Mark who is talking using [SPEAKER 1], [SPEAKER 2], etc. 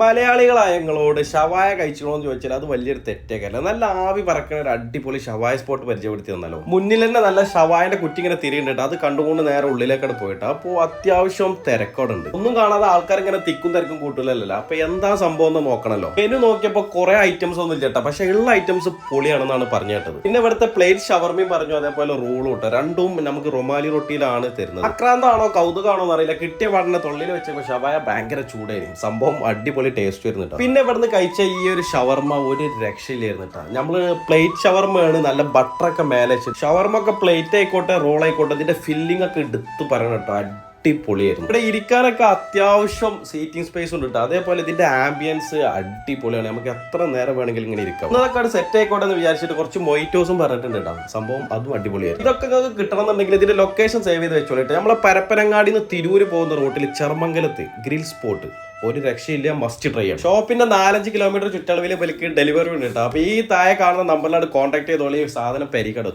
[SPEAKER 1] മലയാളികളായ ഞങ്ങളോട് ഷവായ കഴിച്ചോന്ന് ചോദിച്ചാൽ അത് വലിയൊരു തെറ്റേക്കല്ല നല്ല ആവി പറക്കുന്ന ഒരു അടിപൊളി ഷവായ സ്പോട്ട് പരിചയപ്പെടുത്തി തന്നല്ലോ. മുന്നിൽ തന്നെ നല്ല ഷവായന്റെ കുറ്റി ഇങ്ങനെ തിരിയുന്നുണ്ട്. അത് കണ്ടുകൊണ്ട് നേരെ ഉള്ളിലേക്കട പോയിട്ട് അപ്പോൾ അത്യാവശ്യം തിരക്കോടുണ്ട്. ഒന്നും കാണാതെ ആൾക്കാർ ഇങ്ങനെ തിക്കും തിരക്കും കൂട്ടില്ലല്ലോ അപ്പൊ എന്താ സംഭവം എന്ന് നോക്കണല്ലോ. മെനു നോക്കിയപ്പോൾ കുറെ ഐറ്റംസ് ഒന്നും ചേട്ടാ പക്ഷെ ഉള്ള ഐറ്റംസ് പൊളിയാണെന്നാണ് പറഞ്ഞു പിന്നെ ഇവിടുത്തെ പ്ലേറ്റ് ഷവർമയും പറഞ്ഞു അതേപോലെ റോളും ഇട്ട്. രണ്ടും നമുക്ക് റൊമാലി റൊട്ടിയിലാണ് തരുന്നത്. അക്രാന്താണോ കൗതുകാണോ എന്നറിയില്ല. കിട്ടിയ പാടിനെ തൊള്ളിയിൽ വെച്ചപ്പോൾ ഷവായ ഭയങ്കര ചൂടായിരുന്നു സംഭവം അടിപൊളി ടേസ്റ്റ് വരുന്നു കേട്ടോ പിന്നെ ഇവിടുന്ന് കഴിച്ച ഈ ഒരു ഷവർമ ഒരു രക്ഷയില്ലായിരുന്നു കേട്ടോ നമ്മൾ പ്ലേറ്റ് ഷവർമയാണ് നല്ല ബട്ടറൊക്കെ മേലെ ഷവർമ ഒക്കെ പ്ലേറ്റ് ആയിക്കോട്ടെ റോൾ ആയിക്കോട്ടെ ഇതിന്റെ ഫില്ലിംഗ് ഒക്കെ എടുത്ത് പറയണം കേട്ടോ അടിപൊളിയായിരുന്നു. ഇവിടെ ഇരിക്കാനൊക്കെ അത്യാവശ്യം സീറ്റിംഗ് സ്പേസ് ഉണ്ട് കേട്ടോ അതേപോലെ ഇതിന്റെ ആംബിയൻസ് അടിപൊളിയാണ്. നമുക്ക് എത്ര നേരം വേണമെങ്കിലും ഇങ്ങനെ ഇരിക്കാം. അതൊക്കെ സെറ്റ് ആയിക്കോട്ടെ എന്ന് വിചാരിച്ചിട്ട് കുറച്ച് മൊയ്റ്റോസും പറഞ്ഞിട്ടുണ്ട് കേട്ടോ സംഭവം അതും അടിപൊളിയായിരുന്നു. ഇതൊക്കെ നിങ്ങൾക്ക് കിട്ടണമെന്നുണ്ടെങ്കിൽ ഇതിന്റെ ലൊക്കേഷൻ സേവ് ചെയ്ത് വെച്ചോളിട്ട് നമ്മളെ പരപ്പനങ്ങാടി നിന്ന് തിരൂര് പോകുന്ന റൂട്ടിൽ ചെറുമംഗലത്ത് ഗ്രിൽ സ്പോട്ട് ഒരു രക്ഷയില്ല മസ്റ്റ് ട്രൈ ആണ്. ഷോപ്പിന്റെ നാലഞ്ച് കിലോമീറ്റർ ചുറ്റളവിൽ വലിക്ക് ഡെലിവറി ഉണ്ട് കേട്ടോ. അപ്പൊ ഈ താഴെ കാണുന്ന നമ്പറിലാണ് കോൺടാക്ട് ചെയ്തോളി സാധനം പെരിക്കടത്ത്.